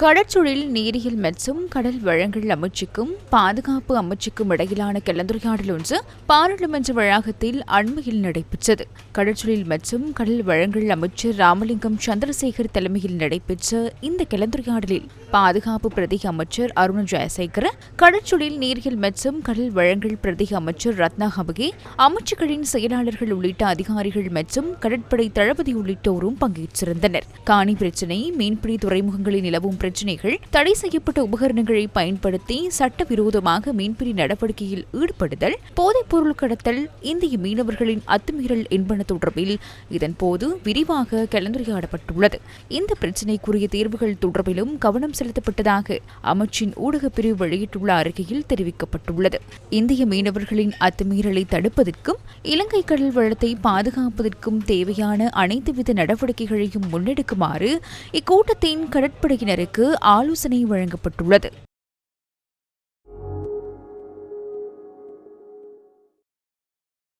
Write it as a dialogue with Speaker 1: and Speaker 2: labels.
Speaker 1: கடற்சூழல் நீரியல் மற்றும் கடல் வளங்கள் அமைச்சுக்கும் பாதுகாப்பு அமைச்சுக்கும் இடையிலான கலந்துரையாடல் ஒன்று பாராளுமன்ற வளாகத்தில் அண்மையில் நடைபெற்றது. கடற்சூழல் மற்றும் கடல் வளங்கள் அமைச்சர் ராமலிங்கம் சந்திரசேகர் தலைமையில் நடைபெற்ற இந்த கலந்துரையாடலில் பாதுகாப்பு பிரதி அமைச்சர் அருண் ஜெயசேகர கடற்சூழல் நீரியல் மற்றும் கடல் வளங்கள் பிரதி அமைச்சர் ரத்னா ஹபகே அமைச்சுகளின் செயலாளர்கள் உள்ளிட்ட அதிகாரிகள் மற்றும் கடற்படை தளபதி உள்ளிட்டோரும் பங்கேற்றிருந்தனர். காணி பிரச்சினை மீன்பிடி துறைமுகங்களில் நிலவும் பிரச்சினைகள் தடை செய்யப்பட்ட உபகரணங்களை பயன்படுத்தி சட்டவிரோதமாக மீன்பிடி நடவடிக்கையில் ஈடுபடுதல் போதைப் பொருள் கடத்தல் இந்திய மீனவர்களின் அத்துமீறல் என்பன தொடர்பில் இதன்போது விரிவாக கலந்துரையாடப்பட்டுள்ளது. இந்த பிரச்சினைக்குரிய தீர்வுகள் தொடர்பிலும் கவனம் செலுத்தப்பட்டதாக அமைச்சின் ஊடகப் பிரிவு வெளியிட்டுள்ள அறிக்கையில் தெரிவிக்கப்பட்டுள்ளது. இந்திய மீனவர்களின் அத்துமீறலை தடுப்பதற்கும் இலங்கை கடல் வளத்தை பாதுகாப்பதற்கும் தேவையான அனைத்துவித நடவடிக்கைகளையும் முன்னெடுக்குமாறு இக்கூட்டத்தின் கடற்படையினருக்கு ஆலோசனை வழங்கப்பட்டுள்ளது.